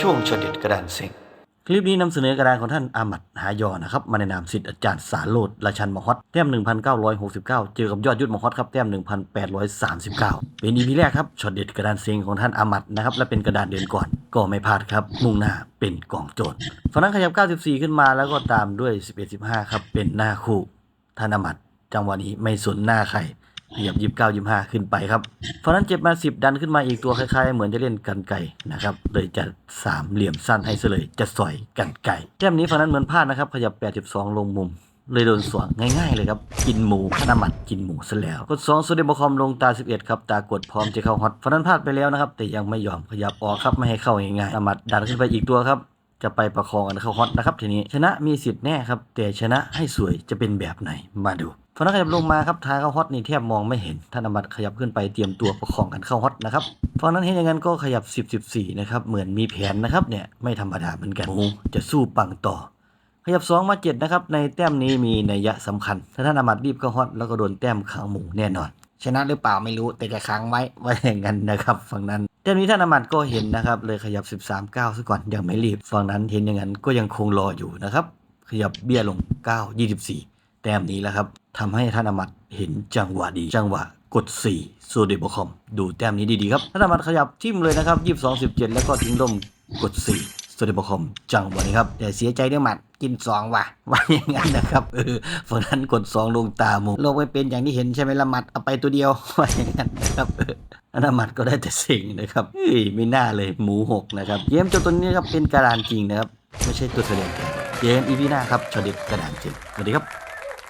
ช่วงช็อตเด็ดกระดานเซ็งคลิปนี้นำเสนอกระดานของท่านอามัดหายอนะครับ มาในนามสิทธิ์อาจารย์สารโลดราชันมฮอตแต้ม 1969 เจอกับยอดยุทธมฮอตครับแต้ม 1839 เป็นอีพีแรกครับช็อตเด็ดกระดานเซ็งของท่านอามัดนะครับ และเป็นกระดานเดินก่อน ก็ไม่พลาดครับ มุ่งหน้าเป็นกองโจรฝั่งนั้นขยับ 94 ขึ้นมาแล้วก็ตามด้วย 11-15 ครับเป็นหน้าคู่ท่านอามัดจังหวะนี้ไม่สนหน้าใคร ขยับยิบเก้ายิบห้าขึ้นไปครับฝั่งนั้นเจ็บมาสิบดันขึ้นมาอีกตัวคล้ายๆ เหมือนจะเล่นกันไก่นะครับเลยจะสามเหลี่ยมสั้นให้เสลยจะสอยกันไก่แต้มนี้ฝั่งนั้นเหมือนพลาดนะครับ ขยับ82ลงมุมเลยโดนสวนง่ายๆเลยครับ กินหมูขนามัดกินหมูซะแล้ว กด2โซเดียมคอมลงตา 11 ครับ ตากดพร้อมจะเข้าฮอตฝั่งนั้นพลาดไปแล้วนะครับ แต่ยังไม่ยอมขยับออกครับ ไม่ให้เข้าง่ายๆนามัดดันขึ้นไปอีกตัวครับ จะไปประคองกันเข้าฮอตนะครับทีนี้ชนะมีสิทธิ์แน่ครับ แต่ชนะให้สวยจะเป็นแบบไหนมาดู ฝั่งนั้นขยับลงมาครับทางเข้าฮอตนี่แทบมองไม่เห็นท่านอมัดขยับขึ้นไปเตรียมตัวประคองกันเข้าฮอตนะครับฝั่งนั้นเห็นอย่างนั้นก็ขยับ 10 14นะครับเหมือนมีแผนนะครับเนี่ยไม่ธรรมดาเหมือนกันจะสู้ปังต่อ ขยับ 2 มา 7 นะครับ ในแต้มนี้มีนัยยะสำคัญ ถ้าท่านอมัดรีบเข้าฮอตแล้วก็โดนแต้มขังหมูแน่นอน ชนะหรือเปล่าไม่รู้แต่จะค้างไว้ไว้อย่างนั้นนะครับฝั่งนั้นแต้มนี้ท่านอมัดก็เห็นนะครับเลยขยับ 13 9ซะก่อนยังไม่รีบฝั่งนั้นเห็นอย่างนั้นก็ยังคงรออยู่นะครับขยับเบี้ยลง 9 24 แต้มนี้แหละครับทำให้ท่านอมัดเห็นจังหวะดี จังหวะกด4โซเดบคอม ดูแต้มนี้ดีๆครับท่านอมัดขยับทิ่มเลยนะครับ22 17 แล้วก็ทิ้งลมกด4สวัสดีบคมจังหวะนี้ครับแต่เสียใจเรื่องหมัดกินสองว่ะว่าอย่างนั้นนะครับเออฝั่งนั้นกดสองลงตาหมูโลกไม่เป็นอย่างที่เห็นใช่ไหมละหมัดเอาไปตัวเดียวว่าอย่างนั้นนะครับเอออันหมัดก็ได้แต่สิงนะครับเฮ้ยไม่น่าเลยหมูหกนะครับเกมจบตัวนี้ครับเป็นการานจริงนะครับ ไม่ใช่ตัวแสดงเกมอีพีหน้าครับชอเด็ดกระดานจริงสวัสดีครับ